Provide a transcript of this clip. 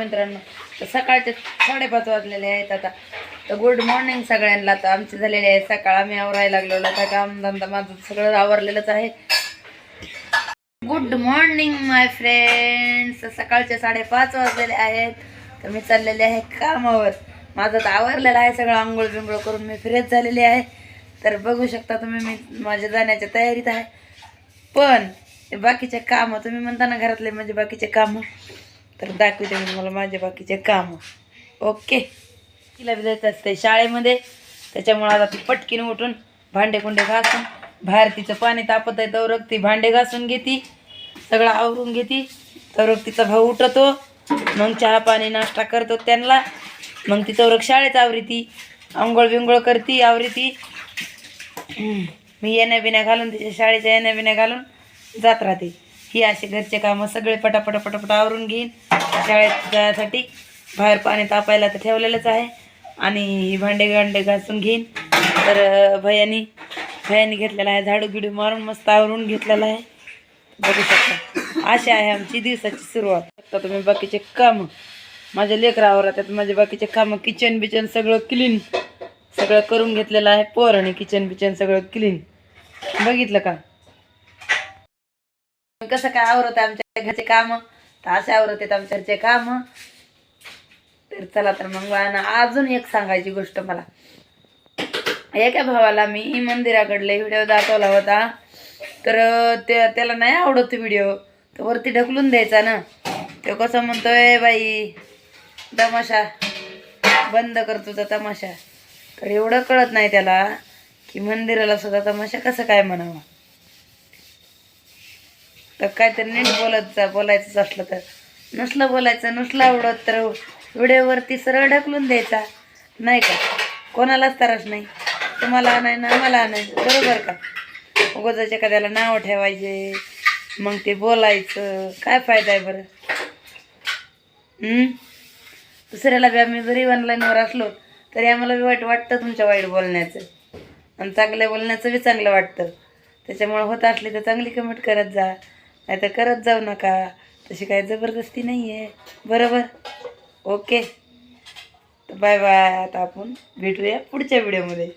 मित्रांनो तर सकाळचे साडेपाच वाजलेले आहेत आता. तर गुड मॉर्निंग सगळ्यांना. तर आमचे झालेले आहे सकाळ. आम्ही आवरायला लागलो आता काम धंदा माझं सगळं आवरलेलंच आहे. गुड मॉर्निंग माय फ्रेंड्स सकाळचे साडेपाच वाजलेले आहेत. तर मी चाललेले आहे कामावर. माझं तर आवरलेलं आहे सगळं. आंघोळ बिंघोळ करून मी फ्रेश झालेली आहे. तर बघू शकता तुम्ही मी माझ्या जाण्याच्या तयारीत आहे. पण बाकीचे कामं तुम्ही म्हणता ना घरातले म्हणजे बाकीचे कामं. तर दाखवते मी तुम्हाला माझे बाकीचे कामं. ओके? तिला बी जायचं असते शाळेमध्ये. त्याच्यामुळे आता ती पटकीन उठून भांडे कुंडे घासून बाहेर तिचं पाणी तापत आहे तवरक ती भांडे घासून घेती सगळं आवरून घेती. तवरक तिचा भाऊ उठतो मग चहा पाणी नाश्ता करतो त्यांना. मग ती तवरक शाळेत आवरीती आंघोळ बिंगोळ करती आवरीती. मी येण्या बिण्या घालून तिच्या शाळेच्या येण्या बिण्या घालून जात राहते. ही असे घरचे कामं सगळे पटापट पटापट आवरून घेईन. शाळेत जायसाठी बाहेर पाणी तापायला तर ठेवलेलंच आहे. आणि ही भांडे गांडे घासून घेईन. तर भयानी भयानी घेतलेला आहे. झाडू गिडू मारून मस्त आवरून घेतलेला आहे. बघू शकता. अशी आहे आमची दिवसाची सुरुवात. आता तुम्ही बाकीचे कामं माझ्या लेकरावर त्यात माझे बाकीचे कामं किचन बिचन सगळं क्लीन सगळं करून घेतलेलं आहे. पोर आणि किचन बिचन सगळं क्लीन बघितलं का? कसं काय आवरत आमच्या घरचे काम? तर असे आवरत आहेत आमच्या घरचे काम. तर चला तर मग अजून एक सांगायची गोष्ट मला. एका भावाला मी मंदिराकडले व्हिडिओ दाखवला होता. तर ते त्याला नाही आवडत व्हिडिओ. तर वरती ढकलून द्यायचा ना. तो कसं म्हणतोय बाई तमाशा बंद कर तुझा तमाशा. तर एवढं कळत नाही त्याला की मंदिराला सुद्धा तमाशा कसं काय म्हणावा. तर काहीतरी नीट बोलत जा बोलायचंच असलं तर. नसलं बोलायचं नसलं आवडत तर व्हिडिओवरती सरळ ढकलून द्यायचा. नाही का? कोणालाच त्रास नाही. तुम्हाला नाही ना मला नाही बरोबर का? उगोजाच्या एखाद्याला नाव ठेवायचे मग ते बोलायचं. काय फायदा आहे बरं? दुसऱ्याला बी आम्ही जरी ऑनलाईनवर असलो तरी आम्हाला बी वाईट वाटतं तुमच्या वाईट बोलण्याचं. आणि चांगल्या बोलण्याचं बी चांगलं वाटतं. त्याच्यामुळे होत असली तर चांगली कमेंट करत जा. नाही तर करत जाऊ नका. तशी काही जबरदस्ती नाही आहे बरोबर? ओके. बाय बाय आता आपण भेटूया पुढच्या व्हिडिओमध्ये